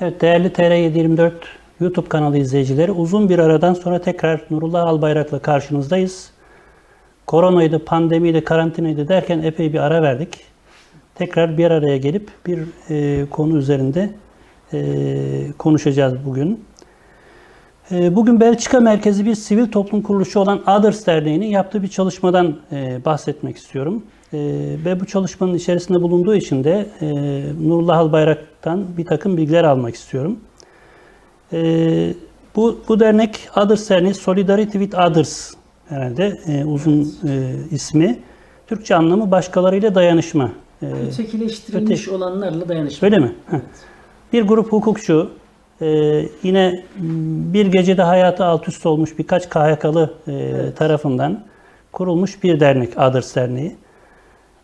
Evet değerli TR724 YouTube kanalı izleyicileri uzun bir aradan sonra tekrar Nurullah Albayrak'la karşınızdayız. Koronaydı, pandemiydi, karantinaydı derken epey bir ara verdik. Tekrar bir araya gelip bir e, konu üzerinde e, konuşacağız bugün. E, bugün Belçika merkezi bir sivil toplum kuruluşu olan Others Derneği'nin yaptığı bir çalışmadan e, bahsetmek istiyorum. E, ve bu çalışmanın içerisinde bulunduğu için de e, Nurullah Albayrak'tan bir takım bilgiler almak istiyorum. E, bu, bu dernek Others Derneği Solidarity with Others herhalde e, uzun ismi. Türkçe anlamı başkalarıyla dayanışma. Ötekileştirilmiş olanlarla dayanışma. Öyle mi? Heh. Bir grup hukukçu, e, yine bir gecede hayatı alt üst olmuş birkaç KHK'lı e, tarafından kurulmuş bir dernek, Others Derneği.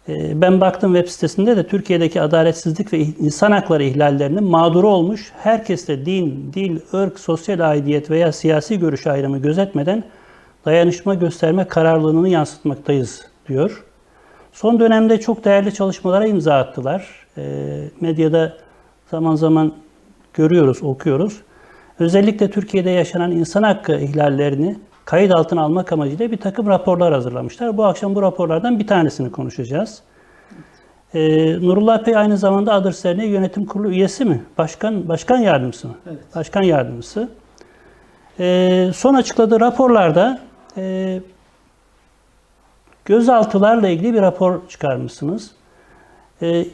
E, ben baktım web sitesinde de Türkiye'deki adaletsizlik ve insan hakları ihlallerinin mağduru olmuş, herkeste din, dil, ırk, sosyal aidiyet veya siyasi görüş ayrımı gözetmeden dayanışma gösterme kararlılığını yansıtmaktayız diyor. Son dönemde çok değerli çalışmalara imza attılar. E, medyada zaman zaman görüyoruz, okuyoruz. Özellikle Türkiye'de yaşanan insan hakkı ihlallerini kayıt altına almak amacıyla bir takım raporlar hazırlamışlar. Bu akşam bu raporlardan bir tanesini konuşacağız. E, Nurullah Bey aynı zamanda Others Derneği Yönetim Kurulu üyesi mi? Başkan başkan yardımcısı mı? Evet. Başkan yardımcısı. E, son açıkladığı raporlarda e, gözaltılarla ilgili bir rapor çıkarmışsınız. E,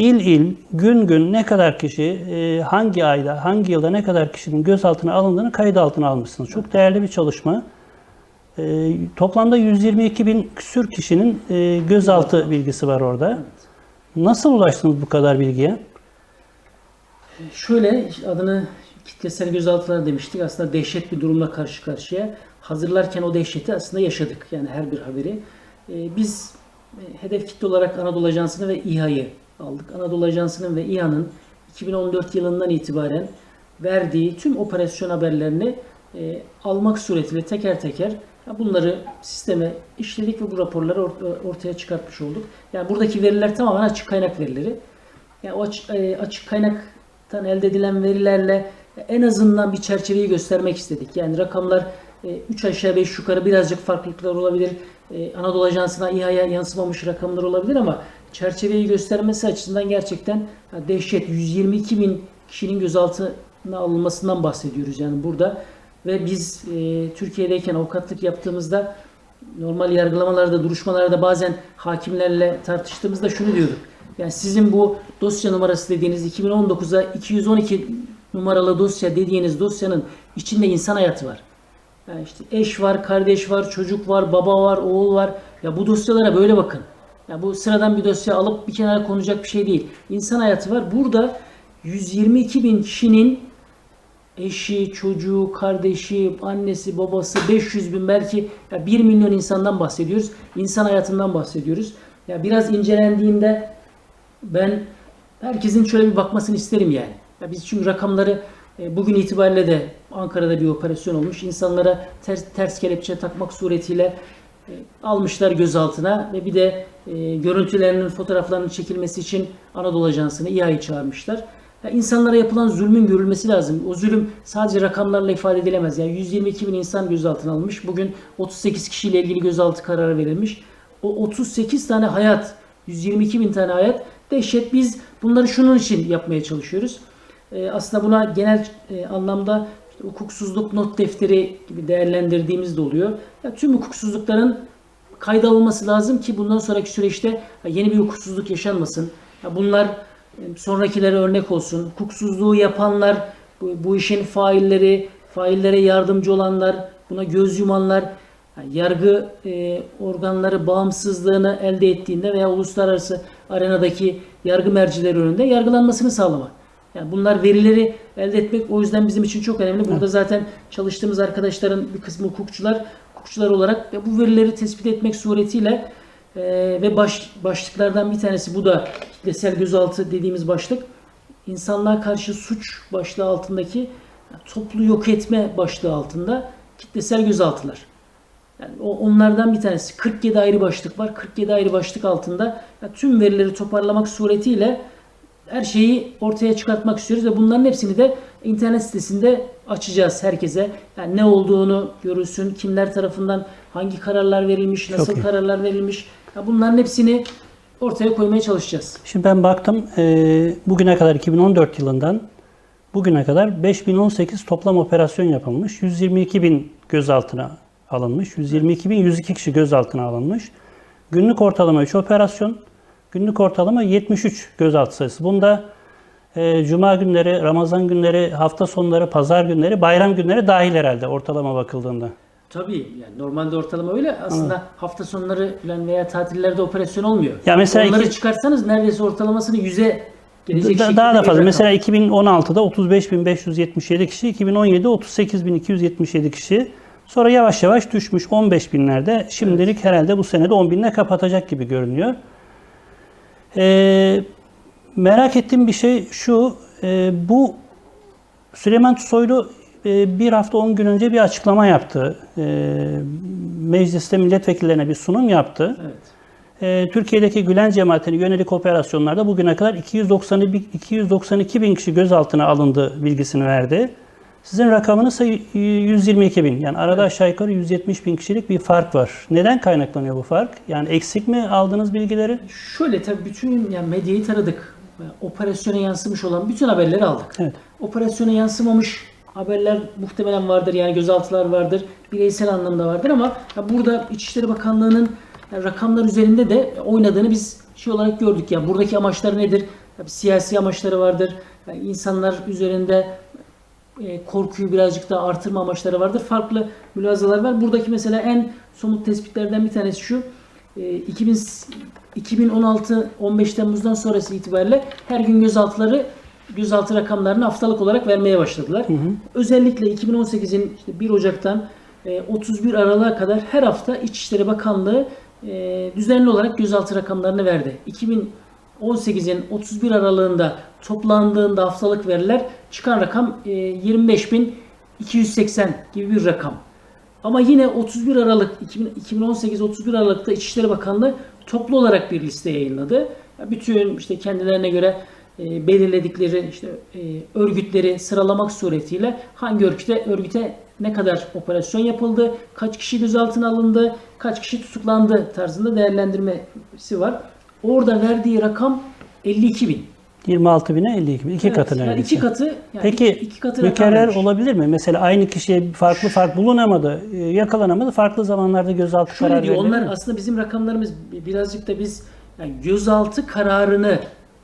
il il, gün gün ne kadar kişi, e, hangi ayda, hangi yılda ne kadar kişinin gözaltına alındığını kayıt altına almışsınız. Çok değerli bir çalışma. E, toplamda 122 bin küsür kişinin e, gözaltı bilgisi var orada. Nasıl ulaştınız bu kadar bilgiye? Şöyle adını kitlesel gözaltılar demiştik. Aslında dehşet bir durumla karşı karşıya. Hazırlarken o dehşeti aslında yaşadık. Yani her bir haberi. Biz hedef kitle olarak Anadolu Ajansı'nı ve İHA'yı aldık. Anadolu Ajansı'nın ve İHA'nın 2014 yılından itibaren verdiği tüm operasyon haberlerini e, almak suretiyle teker teker bunları sisteme işledik ve bu raporları or- ortaya çıkartmış olduk. Yani buradaki veriler tamamen açık kaynak verileri. Yani o açık, e, açık kaynaktan elde edilen verilerle en azından bir çerçeveyi göstermek istedik. Yani rakamlar 3 aşağı 5 yukarı birazcık farklılıklar olabilir. E, Anadolu Ajansı'na İHA'ya yansımamış rakamlar olabilir ama çerçeveyi göstermesi açısından gerçekten dehşet 122 bin kişinin gözaltına alınmasından bahsediyoruz yani burada. Ve biz e, Türkiye'deyken avukatlık yaptığımızda normal yargılamalarda, duruşmalarda bazen hakimlerle tartıştığımızda şunu diyorduk. Yani sizin bu dosya numarası dediğiniz 2019'a 212 numaralı dosya dediğiniz dosyanın içinde insan hayatı var. Yani işte eş var, kardeş var, çocuk var, baba var, oğul var. Ya bu dosyalara böyle bakın. Ya bu sıradan bir dosya alıp bir kenara konacak bir şey değil. İnsan hayatı var. Burada 122 bin kişinin eşi, çocuğu, kardeşi, annesi, babası, 500 bin belki ya 1 milyon insandan bahsediyoruz. İnsan hayatından bahsediyoruz. Ya biraz incelendiğinde ben herkesin şöyle bir bakmasını isterim yani. Ya biz çünkü rakamları e, bugün itibariyle de Ankara'da bir operasyon olmuş. İnsanlara ters, ters kelepçe takmak suretiyle almışlar gözaltına ve bir de e, görüntülerinin fotoğraflarının çekilmesi için Anadolu Ajansı'nı İHA'yı çağırmışlar. Ya insanlara yapılan zulmün görülmesi lazım. O zulüm sadece rakamlarla ifade edilemez. Yani 122 bin insan gözaltına alınmış. Bugün 38 kişiyle ilgili gözaltı kararı verilmiş. O 38 tane hayat, 122 bin tane hayat dehşet. Biz bunları şunun için yapmaya çalışıyoruz. Ee, aslında buna genel e, anlamda işte hukuksuzluk not defteri gibi değerlendirdiğimiz de oluyor. Ya, tüm hukuksuzlukların kayda alınması lazım ki bundan sonraki süreçte yeni bir hukuksuzluk yaşanmasın. Ya, bunlar e, sonrakilere örnek olsun. Hukuksuzluğu yapanlar, bu, bu işin failleri, faillere yardımcı olanlar, buna göz yumanlar, yargı e, organları bağımsızlığını elde ettiğinde veya uluslararası arenadaki yargı mercileri önünde yargılanmasını sağlamak. Yani bunlar verileri elde etmek o yüzden bizim için çok önemli. Burada zaten çalıştığımız arkadaşların bir kısmı hukukçular, hukukçular olarak ve bu verileri tespit etmek suretiyle e, ve baş, başlıklardan bir tanesi bu da kitlesel gözaltı dediğimiz başlık. İnsanlığa karşı suç başlığı altındaki toplu yok etme başlığı altında kitlesel gözaltılar. Yani onlardan bir tanesi 47 ayrı başlık var. 47 ayrı başlık altında ya tüm verileri toparlamak suretiyle her şeyi ortaya çıkartmak istiyoruz ve bunların hepsini de internet sitesinde açacağız herkese. Yani ne olduğunu görülsün, kimler tarafından hangi kararlar verilmiş, nasıl iyi. kararlar verilmiş. Ya bunların hepsini ortaya koymaya çalışacağız. Şimdi ben baktım e, bugüne kadar 2014 yılından bugüne kadar 5018 toplam operasyon yapılmış. 122 bin gözaltına alınmış. 122 bin 102 kişi gözaltına alınmış. Günlük ortalama 3 operasyon. Günlük ortalama 73 gözaltı sayısı. Bunda e, cuma günleri, Ramazan günleri, hafta sonları, pazar günleri, bayram günleri dahil herhalde ortalama bakıldığında. Tabii yani normalde ortalama öyle. Aslında hafta sonları falan veya tatillerde operasyon olmuyor. Ya mesela Onları iki- çıkarsanız neredeyse ortalamasını 100'e gelecek Da- daha da fazla. Mesela 2016'da 35.577 kişi, 2017'de 38.277 kişi. Sonra yavaş yavaş düşmüş 15 binlerde. Şimdilik herhalde bu senede 10 binle kapatacak gibi görünüyor. Ee, merak ettiğim bir şey şu. e, bu Süleyman Soylu e, bir hafta 10 gün önce bir açıklama yaptı. E, mecliste milletvekillerine bir sunum yaptı. Evet. Ee, Türkiye'deki Gülen cemaatine yönelik operasyonlarda bugüne kadar 292, 292 bin kişi gözaltına alındı bilgisini verdi. Sizin rakamınız ise 122 bin. Yani arada aşağı yukarı 170 bin kişilik bir fark var. Neden kaynaklanıyor bu fark? Yani eksik mi aldığınız bilgileri? Şöyle tabii bütün yani medyayı taradık. Operasyona yansımış olan bütün haberleri aldık. Evet. Operasyona yansımamış haberler muhtemelen vardır. Yani gözaltılar vardır. Bireysel anlamda vardır ama burada İçişleri Bakanlığı'nın rakamlar üzerinde de oynadığını biz şey olarak gördük. Yani buradaki amaçları nedir? Tabii siyasi amaçları vardır. Yani insanlar üzerinde korkuyu birazcık daha artırma amaçları vardır. Farklı mülazalar var. Buradaki mesela en somut tespitlerden bir tanesi şu. E, 2000 2016 15 Temmuz'dan sonrası itibariyle her gün gözaltıları gözaltı rakamlarını haftalık olarak vermeye başladılar. Özellikle 2018'in işte 1 Ocak'tan e, 31 Aralık'a kadar her hafta İçişleri Bakanlığı e, düzenli olarak gözaltı rakamlarını verdi. 2018'in 31 aralığında toplandığında haftalık veriler çıkan rakam e, 25.280 gibi bir rakam. Ama yine 31 Aralık 2018 31 Aralık'ta İçişleri Bakanlığı toplu olarak bir liste yayınladı. Ya Bütün işte kendilerine göre e, belirledikleri işte e, örgütleri sıralamak suretiyle hangi örgüte örgüte ne kadar operasyon yapıldı, kaç kişi gözaltına alındı, kaç kişi tutuklandı tarzında değerlendirmesi var. Orada verdiği rakam 52 bin. 26 bine 52 bin. İki Evet, katı yani neredeyse. iki katı. yani Peki iki, iki katı mükerrer olabilir mi? Mesela aynı kişiye farklı fark bulunamadı, e, yakalanamadı. Farklı zamanlarda gözaltı Şöyle kararı diyor, onlar mi? aslında bizim rakamlarımız birazcık da biz yani gözaltı kararını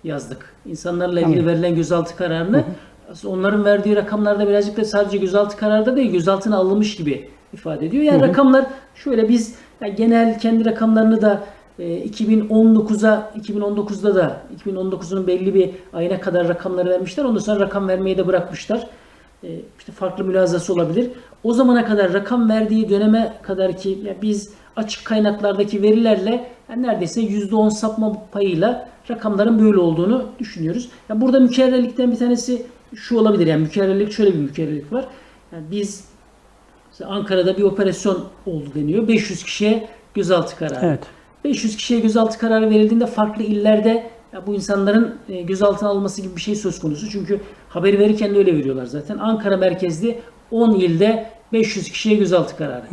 yazdık. İnsanlarla ilgili Anladım. verilen gözaltı kararını. Aslında onların verdiği rakamlarda birazcık da sadece gözaltı kararı da değil, gözaltına alınmış gibi ifade ediyor. Yani rakamlar şöyle biz yani genel kendi rakamlarını da 2019'a 2019'da da 2019'un belli bir ayına kadar rakamları vermişler. Ondan sonra rakam vermeyi de bırakmışlar. E, işte farklı mülazası olabilir. O zamana kadar rakam verdiği döneme kadar ki ya biz açık kaynaklardaki verilerle yani neredeyse %10 sapma payıyla rakamların böyle olduğunu düşünüyoruz. Ya burada mükerrerlikten bir tanesi şu olabilir. Yani mükerrerlik şöyle bir mükerrerlik var. Yani biz Ankara'da bir operasyon oldu deniyor. 500 kişiye gözaltı kararı. Evet. 500 kişiye gözaltı kararı verildiğinde farklı illerde bu insanların e, gözaltına alınması gibi bir şey söz konusu. Çünkü haberi verirken de öyle veriyorlar zaten. Ankara merkezli 10 ilde 500 kişiye gözaltı kararı.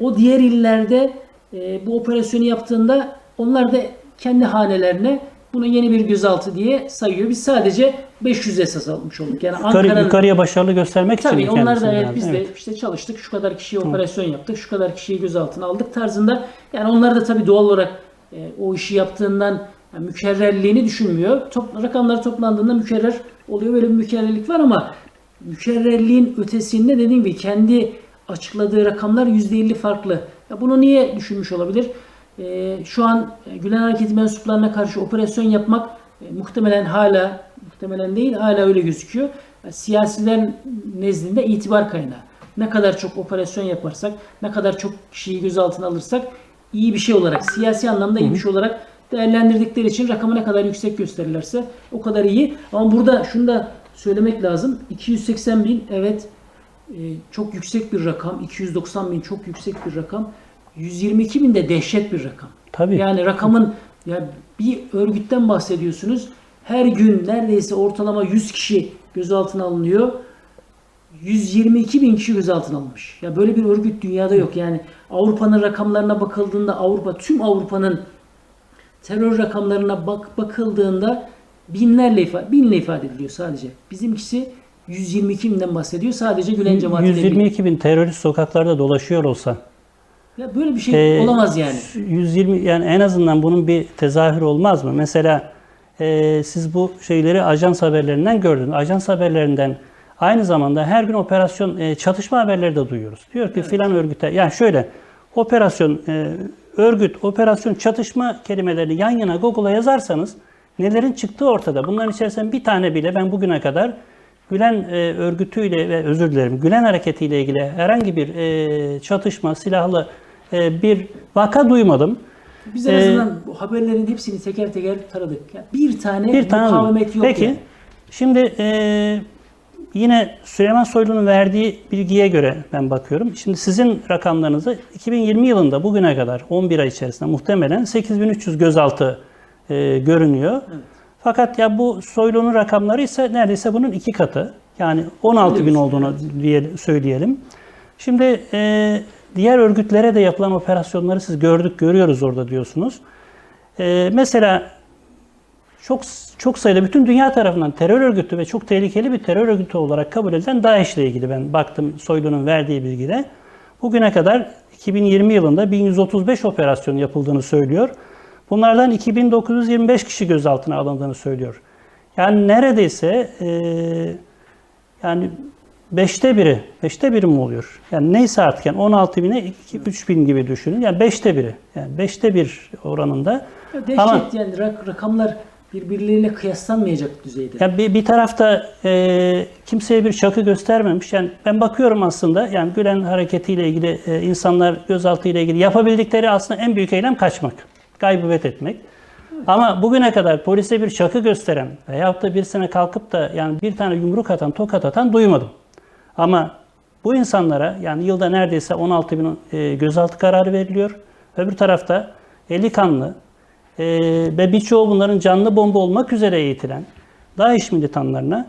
O diğer illerde e, bu operasyonu yaptığında onlar da kendi hanelerine bunu yeni bir gözaltı diye sayıyor. Biz sadece 500 esas almış olduk. Yani Yukarı, Ankara'nın yukarıya başarılı göstermek için Tabii onlar da evet biz de işte çalıştık, şu kadar kişiye operasyon yaptık, şu kadar kişiyi gözaltına aldık tarzında. Yani onlar da tabii doğal olarak e, o işi yaptığından yani mükerrerliğini düşünmüyor. Top, rakamlar toplandığında mükerrer oluyor. Böyle bir mükerrerlik var ama mükerrerliğin ötesinde dediğim gibi kendi açıkladığı rakamlar %50 farklı. Ya bunu niye düşünmüş olabilir? E, şu an e, Gülen Hareketi mensuplarına karşı operasyon yapmak e, muhtemelen hala muhtemelen değil hala öyle gözüküyor. Yani siyasiler nezdinde itibar kaynağı. Ne kadar çok operasyon yaparsak, ne kadar çok kişiyi gözaltına alırsak iyi bir şey olarak, siyasi anlamda iyi bir şey olarak değerlendirdikleri için rakamı ne kadar yüksek gösterirlerse o kadar iyi. Ama burada şunu da söylemek lazım. 280 bin evet e, çok yüksek bir rakam. 290 bin çok yüksek bir rakam. 122 bin de dehşet bir rakam. Tabii. Yani rakamın ya bir örgütten bahsediyorsunuz. Her gün neredeyse ortalama 100 kişi gözaltına alınıyor. 122 bin kişi gözaltına alınmış. Ya böyle bir örgüt dünyada yok. Yani Avrupa'nın rakamlarına bakıldığında Avrupa tüm Avrupa'nın terör rakamlarına bak bakıldığında binlerle ifade, binle ifade ediliyor sadece. Bizimkisi 122 binden bahsediyor sadece Gülen cemaatiyle. birlikte. 122 bin terörist sokaklarda dolaşıyor olsa Ya böyle bir şey Ee, olamaz yani. 120 yani en azından bunun bir tezahürü olmaz mı? Mesela e, siz bu şeyleri ajans haberlerinden gördünüz. Ajans haberlerinden aynı zamanda her gün operasyon e, çatışma haberleri de duyuyoruz. Diyor ki filan örgüte yani şöyle operasyon e, örgüt operasyon çatışma kelimelerini yan yana Google'a yazarsanız nelerin çıktığı ortada. Bunların içerisinde bir tane bile ben bugüne kadar Gülen e, örgütüyle ve özür dilerim Gülen hareketiyle ilgili herhangi bir e, çatışma, silahlı e, bir vaka duymadım. Biz en Ee, azından bu haberlerin hepsini teker teker taradık. Bir tane Bir tane mukavemet yok. Peki yani. şimdi e, yine Süleyman Soylu'nun verdiği bilgiye göre ben bakıyorum. Şimdi sizin rakamlarınızı 2020 yılında bugüne kadar 11 ay içerisinde muhtemelen 8300 gözaltı e, görünüyor. Fakat ya bu Soylu'nun rakamları ise neredeyse bunun iki katı. Yani 16 bin Öyle olduğunu diye söyleyelim. Şimdi e, diğer örgütlere de yapılan operasyonları siz gördük, görüyoruz orada diyorsunuz. E, mesela çok çok sayıda bütün dünya tarafından terör örgütü ve çok tehlikeli bir terör örgütü olarak kabul edilen DAEŞ ile ilgili ben baktım Soylu'nun verdiği bilgide. Bugüne kadar 2020 yılında 1135 operasyon yapıldığını söylüyor. Bunlardan 2925 kişi gözaltına alındığını söylüyor. Yani neredeyse eee yani beşte biri, beşte biri mi oluyor? Yani neyse artık yani 16 bine 2, 3 bin gibi düşünün. Yani beşte biri, yani beşte bir oranında. Ya Dehşet Ama- yani rak- rakamlar birbirleriyle kıyaslanmayacak düzeyde. Yani bir, bir tarafta e, kimseye bir çakı göstermemiş. Yani ben bakıyorum aslında yani Gülen hareketiyle ilgili e, insanlar gözaltı ile ilgili yapabildikleri aslında en büyük eylem kaçmak, gaybübet etmek. Ama bugüne kadar polise bir çakı gösteren veyahut da birisine kalkıp da yani bir tane yumruk atan, tokat atan duymadım. Ama bu insanlara yani yılda neredeyse 16 bin e, gözaltı kararı veriliyor. Öbür tarafta eli kanlı e, ve birçoğu bunların canlı bomba olmak üzere eğitilen DAEŞ militanlarına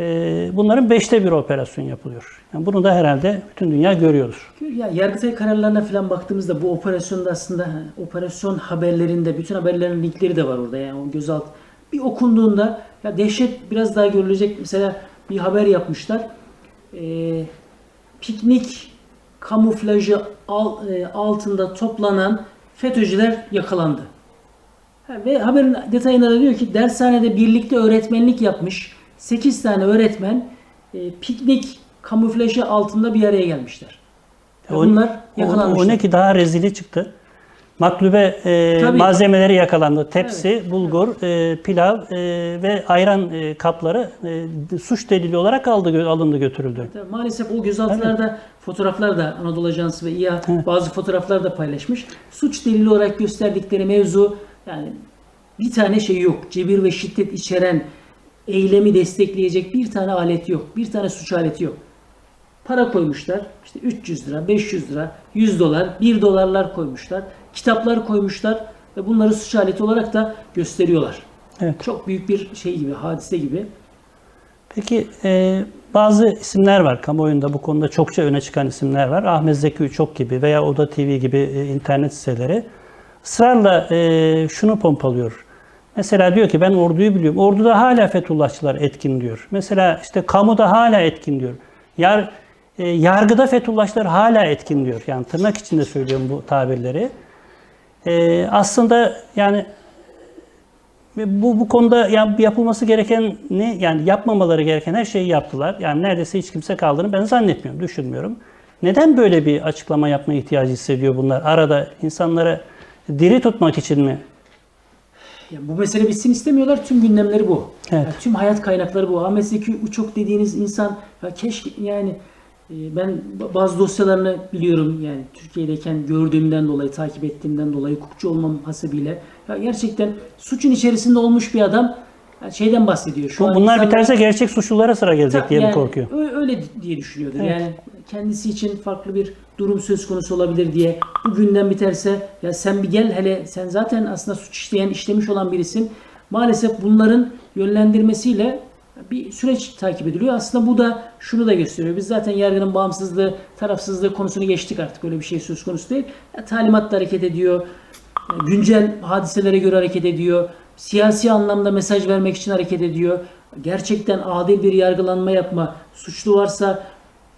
e, bunların beşte bir operasyon yapılıyor. Yani bunu da herhalde bütün dünya görüyordur. Ya Yargıtay kararlarına falan baktığımızda bu operasyonda aslında operasyon haberlerinde bütün haberlerin linkleri de var orada yani o gözaltı. Bir okunduğunda ya dehşet biraz daha görülecek. Mesela bir haber yapmışlar. Ee, piknik kamuflajı al- e, altında toplanan FETÖ'cüler yakalandı. Ha, Ve haberin detayında da diyor ki dershanede birlikte öğretmenlik yapmış 8 tane öğretmen e, piknik kamuflajı altında bir araya gelmişler. Ve O- bunlar o, yakalanmışlar. o ne ki daha rezili çıktı. Maklube e, Tabii. malzemeleri yakalandı. Tepsi, bulgur, e, pilav e, ve ayran e, kapları e, suç delili olarak aldı, alındı götürüldü. Tabii Maalesef o gözaltılarda fotoğraflar da Anadolu Ajansı ve İHA bazı fotoğraflar da paylaşmış. Suç delili olarak gösterdikleri mevzu yani bir tane şey yok. Cebir ve şiddet içeren eylemi destekleyecek bir tane alet yok. Bir tane suç aleti yok. Para koymuşlar. İşte 300 lira, 500 lira, 100 dolar, 1 dolarlar koymuşlar. Kitaplar koymuşlar ve bunları suç aleti olarak da gösteriyorlar. Evet. Çok büyük bir şey gibi, hadise gibi. Peki e, bazı isimler var kamuoyunda bu konuda çokça öne çıkan isimler var. Ahmet Zeki Uçok gibi veya Oda TV gibi e, internet siteleri ısrarla e, şunu pompalıyor. Mesela diyor ki ben orduyu biliyorum. Orduda hala Fethullahçılar etkin diyor. Mesela işte kamuda hala etkin diyor. Yar, e, yargıda Fethullahçılar hala etkin diyor. Yani tırnak içinde söylüyorum bu tabirleri. E, aslında yani ve bu bu konuda ya yapılması gereken ne yani yapmamaları gereken her şeyi yaptılar. Yani neredeyse hiç kimse kaldığını ben zannetmiyorum, düşünmüyorum. Neden böyle bir açıklama yapma ihtiyacı hissediyor bunlar? Arada insanları diri tutmak için mi? Ya bu mesele bitsin istemiyorlar. Tüm gündemleri bu. Evet. Ya tüm hayat kaynakları bu. Ahmet Zeki Uçok dediğiniz insan ya keşke yani e, ben ba- bazı dosyalarını biliyorum yani Türkiye'deyken gördüğümden dolayı, takip ettiğimden dolayı hukukçu olmam hasebiyle ya gerçekten suçun içerisinde olmuş bir adam Yani şeyden bahsediyor. Şu Bu- an Bunlar insanlar- biterse gerçek suçlulara sıra gelecek diye mi yani korkuyor? ö- Öyle diye düşünüyordur. Evet. Yani kendisi için farklı bir durum söz konusu olabilir diye. Bu günden biterse ya sen bir gel hele sen zaten aslında suç işleyen, işlemiş olan birisin. Maalesef bunların yönlendirmesiyle bir süreç takip ediliyor. Aslında bu da şunu da gösteriyor. Biz zaten yargının bağımsızlığı, tarafsızlığı konusunu geçtik artık. Öyle bir şey söz konusu değil. Ya, talimatla hareket ediyor. Güncel hadiselere göre hareket ediyor. Siyasi anlamda mesaj vermek için hareket ediyor. Gerçekten adil bir yargılanma yapma, suçlu varsa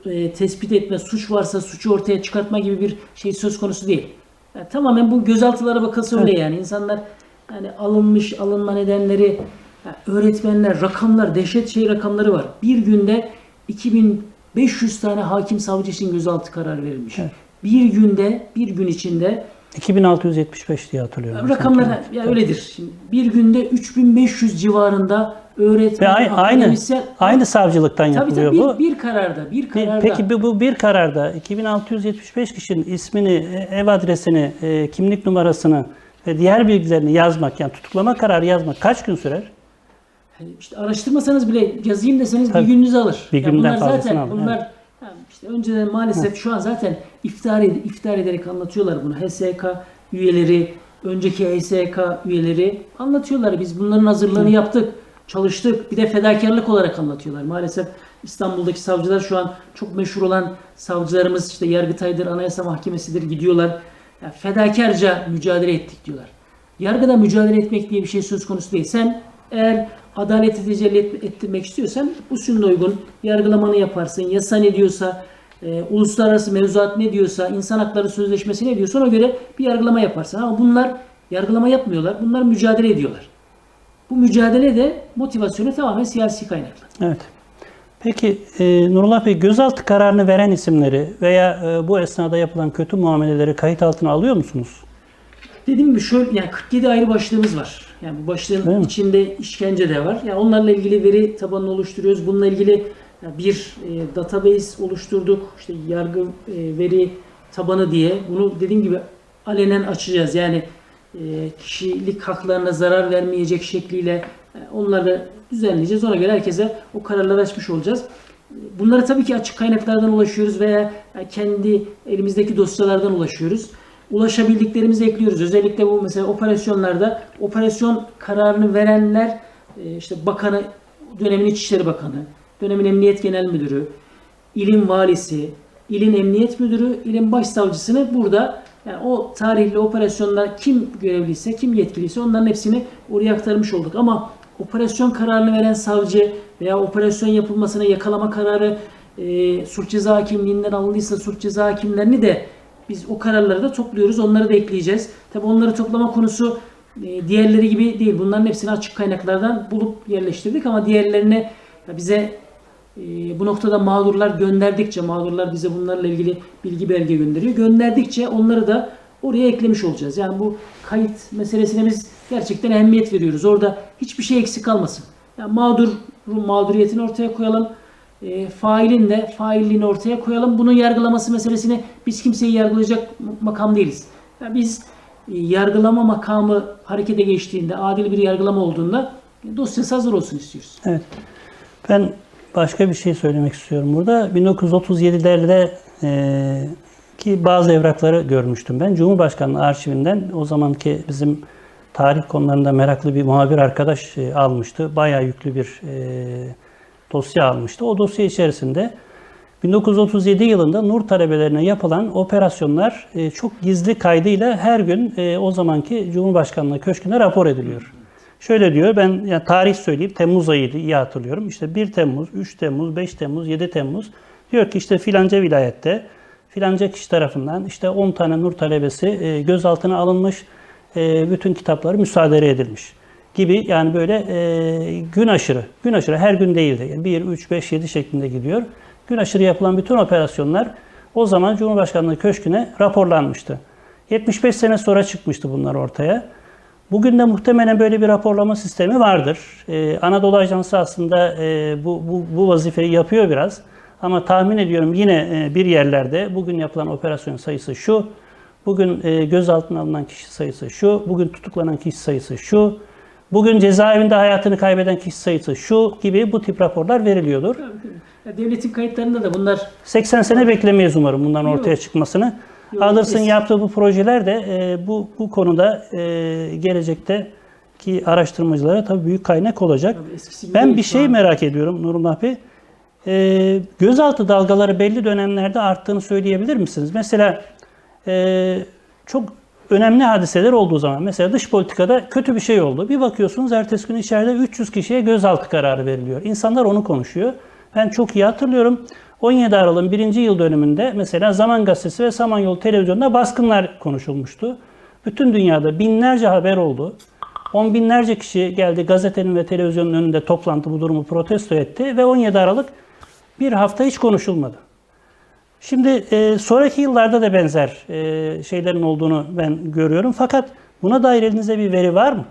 e, tespit etme, suç varsa suçu ortaya çıkartma gibi bir şey söz konusu değil. Yani tamamen bu gözaltılara bakılsa öyle yani. İnsanlar yani alınmış, alınma nedenleri, yani öğretmenler, rakamlar, dehşet şey rakamları var. Bir günde 2500 tane hakim savcı için gözaltı kararı verilmiş. Evet. Bir günde, bir gün içinde 2675 diye hatırlıyorum. Rakamlar ya öyledir. Şimdi bir günde 3500 civarında öğretmen, Ve aynı aynı, savcılıktan tabii yapılıyor tabii bu. bir, bir kararda, bir Bir- kararda. Peki bu, bu bir kararda 2675 kişinin ismini, e, ev adresini, e, kimlik numarasını ve diğer bilgilerini yazmak yani tutuklama kararı yazmak kaç gün sürer? Hani işte araştırmasanız bile yazayım deseniz Tabii. bir gününüzü alır. Bir Ya günden bunlar zaten alır, bunlar yani işte önceden maalesef şu an zaten iftihar, ed- iftihar ederek anlatıyorlar bunu. HSK üyeleri, önceki HSK üyeleri anlatıyorlar. Biz bunların hazırlığını yaptık, çalıştık. Bir de fedakarlık olarak anlatıyorlar. Maalesef İstanbul'daki savcılar şu an çok meşhur olan savcılarımız işte Yargıtay'dır, Anayasa Mahkemesi'dir gidiyorlar. Ya fedakarca mücadele ettik diyorlar. Yargıda mücadele etmek diye bir şey söz konusu değil. Sen eğer adaleti tecelli et- ettirmek istiyorsan usulüne uygun yargılamanı yaparsın. Yasa ne diyorsa, e, uluslararası mevzuat ne diyorsa, insan hakları sözleşmesi ne diyorsa ona göre bir yargılama yaparsın. Ama bunlar yargılama yapmıyorlar. Bunlar mücadele ediyorlar. Bu mücadele de motivasyonu tamamen siyasi kaynaklı. Evet. Peki e, Nurullah Bey gözaltı kararını veren isimleri veya e, bu esnada yapılan kötü muameleleri kayıt altına alıyor musunuz? Dediğim gibi şöyle yani 47 ayrı başlığımız var. Yani bu başlığın mi? içinde işkence de var. Yani onlarla ilgili veri tabanını oluşturuyoruz. Bununla ilgili bir e, database oluşturduk. İşte yargı e, veri tabanı diye. Bunu dediğim gibi alenen açacağız. Yani e, kişilik haklarına zarar vermeyecek şekliyle e, onları düzenleyeceğiz. Ona göre herkese o kararları açmış olacağız. Bunları tabii ki açık kaynaklardan ulaşıyoruz veya kendi elimizdeki dosyalardan ulaşıyoruz. Ulaşabildiklerimizi ekliyoruz. Özellikle bu mesela operasyonlarda operasyon kararını verenler e, işte bakanı, dönemin İçişleri Bakanı, dönemin Emniyet Genel Müdürü, ilin valisi, ilin emniyet müdürü, ilin başsavcısını burada yani o tarihli operasyonda kim görevliyse, kim yetkiliyse onların hepsini oraya aktarmış olduk. Ama operasyon kararını veren savcı veya operasyon yapılmasına yakalama kararı e, suç ceza hakimliğinden alındıysa suç ceza hakimlerini de biz o kararları da topluyoruz. Onları da ekleyeceğiz. Tabi onları toplama konusu e, diğerleri gibi değil. Bunların hepsini açık kaynaklardan bulup yerleştirdik ama diğerlerine bize e, bu noktada mağdurlar gönderdikçe mağdurlar bize bunlarla ilgili bilgi belge gönderiyor. Gönderdikçe onları da oraya eklemiş olacağız. Yani bu kayıt meselesine biz gerçekten ehemmiyet veriyoruz. Orada hiçbir şey eksik kalmasın. Yani mağdurun mağduriyetini ortaya koyalım. E, failin de failliğini ortaya koyalım. Bunun yargılaması meselesini biz kimseyi yargılayacak makam değiliz. Yani biz e, yargılama makamı harekete geçtiğinde, adil bir yargılama olduğunda e, dosyası hazır olsun istiyoruz. Evet. Ben başka bir şey söylemek istiyorum burada. 1937'lerde e, ki bazı evrakları görmüştüm ben. Cumhurbaşkanlığı arşivinden o zamanki bizim tarih konularında meraklı bir muhabir arkadaş e, almıştı. Bayağı yüklü bir e, dosya almıştı. O dosya içerisinde 1937 yılında Nur talebelerine yapılan operasyonlar e, çok gizli kaydıyla her gün e, o zamanki Cumhurbaşkanlığı Köşkü'ne rapor ediliyor. Şöyle diyor, ben yani tarih söyleyeyim, Temmuz ayıydı, iyi hatırlıyorum. İşte 1 Temmuz, 3 Temmuz, 5 Temmuz, 7 Temmuz. Diyor ki işte filanca vilayette, filanca kişi tarafından işte 10 tane Nur talebesi e, gözaltına alınmış, e, bütün kitapları müsaade edilmiş gibi yani böyle e, gün aşırı, gün aşırı her gün değildi. Yani 1, 3, 5, 7 şeklinde gidiyor. Gün aşırı yapılan bütün operasyonlar o zaman Cumhurbaşkanlığı Köşkü'ne raporlanmıştı. 75 sene sonra çıkmıştı bunlar ortaya. Bugün de muhtemelen böyle bir raporlama sistemi vardır. Ee, Anadolu Ajansı aslında e, bu, bu, bu vazifeyi yapıyor biraz. Ama tahmin ediyorum yine e, bir yerlerde bugün yapılan operasyon sayısı şu, bugün e, gözaltına alınan kişi sayısı şu, bugün tutuklanan kişi sayısı şu, Bugün cezaevinde hayatını kaybeden kişi sayısı şu gibi bu tip raporlar veriliyordur. Devletin kayıtlarında da bunlar 80 sene beklemeyiz umarım bundan Yok. ortaya çıkmasını. Yok, Adırs'ın biz- yaptığı bu projeler de e, bu bu konuda e, gelecekte ki araştırmacılara tabii büyük kaynak olacak. tabii Ben bir şey an. merak ediyorum Nurullah Bey. Ee, gözaltı dalgaları belli dönemlerde arttığını söyleyebilir misiniz? Mesela e, çok önemli hadiseler olduğu zaman mesela dış politikada kötü bir şey oldu. Bir bakıyorsunuz ertesi gün içeride 300 kişiye gözaltı kararı veriliyor. İnsanlar onu konuşuyor. Ben çok iyi hatırlıyorum. 17 Aralık'ın birinci yıl dönümünde mesela Zaman Gazetesi ve Samanyolu Televizyonu'nda baskınlar konuşulmuştu. Bütün dünyada binlerce haber oldu. On binlerce kişi geldi gazetenin ve televizyonun önünde toplantı bu durumu protesto etti ve 17 Aralık bir hafta hiç konuşulmadı. Şimdi e, sonraki yıllarda da benzer e, şeylerin olduğunu ben görüyorum. Fakat buna dair elinizde bir veri var mı?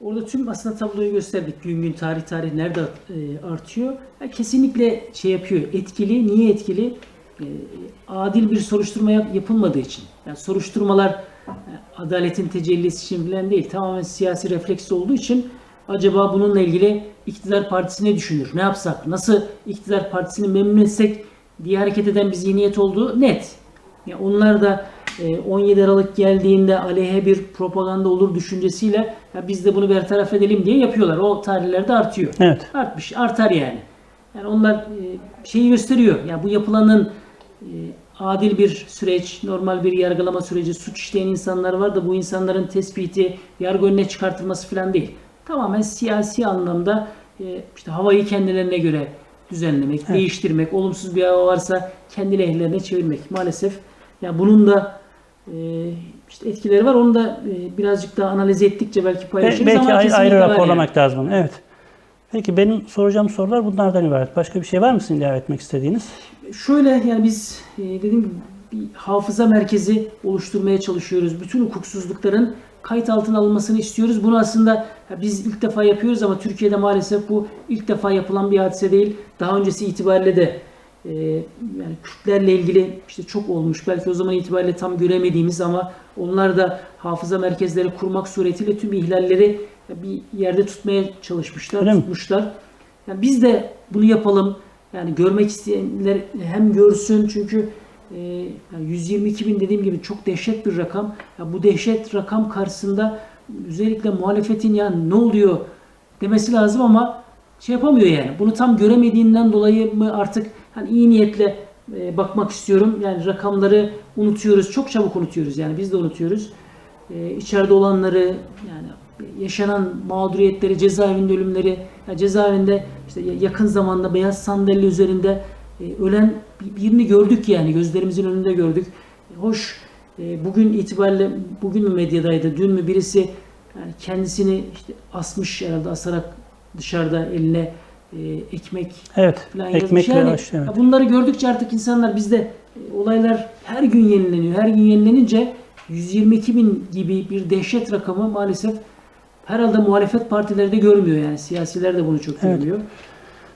Orada tüm aslında tabloyu gösterdik. Gün gün tarih tarih nerede e, artıyor. Kesinlikle şey yapıyor. Etkili. Niye etkili? E, adil bir soruşturma yap- yapılmadığı için. Yani soruşturmalar e, adaletin tecellisi için falan değil. Tamamen siyasi refleks olduğu için acaba bununla ilgili iktidar partisi ne düşünür? Ne yapsak? Nasıl iktidar partisini memnun etsek diye hareket eden bir zihniyet olduğu net. Ya onlar da e, 17 Aralık geldiğinde aleyhe bir propaganda olur düşüncesiyle ya biz de bunu bertaraf edelim diye yapıyorlar. O tarihlerde artıyor. Evet. Artmış, artar yani. Yani onlar e, şeyi gösteriyor. Ya bu yapılanın e, adil bir süreç, normal bir yargılama süreci, suç işleyen insanlar var da bu insanların tespiti, yargı önüne çıkartılması falan değil. Tamamen siyasi anlamda e, işte havayı kendilerine göre düzenlemek, değiştirmek, olumsuz bir hava varsa kendi lehlerine çevirmek. Maalesef ya bunun da e, işte etkileri var. Onu da e, birazcık daha analiz ettikçe belki Be- paylaşırız belki ama ayrı, ayrı var yani. raporlamak lazım. Evet. Peki benim soracağım sorular bunlardan ibaret. Başka bir şey var mı sizin ilave etmek istediğiniz? Şöyle yani biz e, dediğim gibi bir hafıza merkezi oluşturmaya çalışıyoruz. Bütün hukuksuzlukların kayıt altına alınmasını istiyoruz. Bunu aslında biz ilk defa yapıyoruz ama Türkiye'de maalesef bu ilk defa yapılan bir hadise değil. Daha öncesi itibariyle de e, yani Kürtlerle ilgili işte çok olmuş. Belki o zaman itibariyle tam göremediğimiz ama onlar da hafıza merkezleri kurmak suretiyle tüm ihlalleri bir yerde tutmaya çalışmışlar, Öyle mi? tutmuşlar. Yani biz de bunu yapalım. Yani görmek isteyenler hem görsün çünkü e, yani 122 bin dediğim gibi çok dehşet bir rakam. Ya bu dehşet rakam karşısında özellikle muhalefetin ya ne oluyor demesi lazım ama şey yapamıyor yani. Bunu tam göremediğinden dolayı mı artık hani iyi niyetle e, bakmak istiyorum. Yani rakamları unutuyoruz. Çok çabuk unutuyoruz yani biz de unutuyoruz. E, içeride olanları yani yaşanan mağduriyetleri, cezaevinde ölümleri, ya cezaevinde işte yakın zamanda beyaz sandalye üzerinde e, ölen birini gördük yani gözlerimizin önünde gördük. Hoş e, bugün itibariyle bugün mü medyadaydı, dün mü birisi yani kendisini işte asmış herhalde asarak dışarıda eline e, ekmek Evet. falan yazmış. Ekmek ve Yani aş. Evet. bunları gördükçe artık insanlar bizde e, olaylar her gün yenileniyor. Her gün yenilenince 122 bin gibi bir dehşet rakamı maalesef herhalde muhalefet partileri de görmüyor yani. Siyasiler de bunu çok Evet. görmüyor.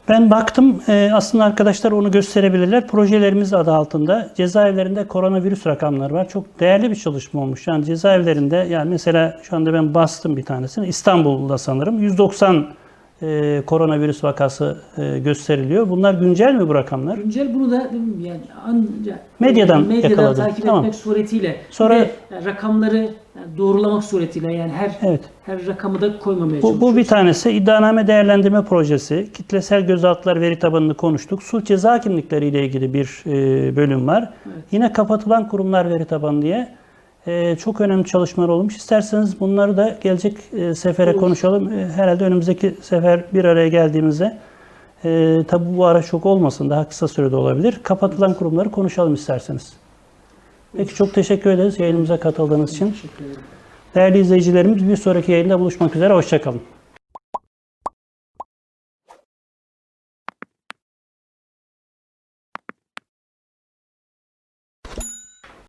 Ben baktım e, aslında arkadaşlar onu gösterebilirler. Projelerimiz adı altında cezaevlerinde koronavirüs rakamları var. Çok değerli bir çalışma olmuş. Yani cezaevlerinde yani mesela şu anda ben bastım bir tanesini. İstanbul'da sanırım 190 e, koronavirüs vakası e, gösteriliyor. Bunlar güncel mi bu rakamlar? Güncel bunu da yani anca Medyadan medyadan yakaladım. takip Tamam. etmek suretiyle Sonra- de yani rakamları yani doğrulamak suretiyle yani her Evet. her rakamı da koymamaya Bu, bu bir tanesi iddianame değerlendirme projesi. Kitlesel gözaltılar veri tabanını konuştuk. Suç ceza kimlikleriyle ilgili bir e, bölüm var. Evet. Yine kapatılan kurumlar veri tabanı diye e, çok önemli çalışmalar olmuş. İsterseniz bunları da gelecek e, sefere Olur. konuşalım. E, herhalde önümüzdeki sefer bir araya geldiğimizde e, tabi bu ara çok olmasın daha kısa sürede olabilir. Kapatılan kurumları konuşalım isterseniz. Peki çok teşekkür ederiz yayınımıza katıldığınız için. Değerli izleyicilerimiz bir sonraki yayında buluşmak üzere. Hoşçakalın.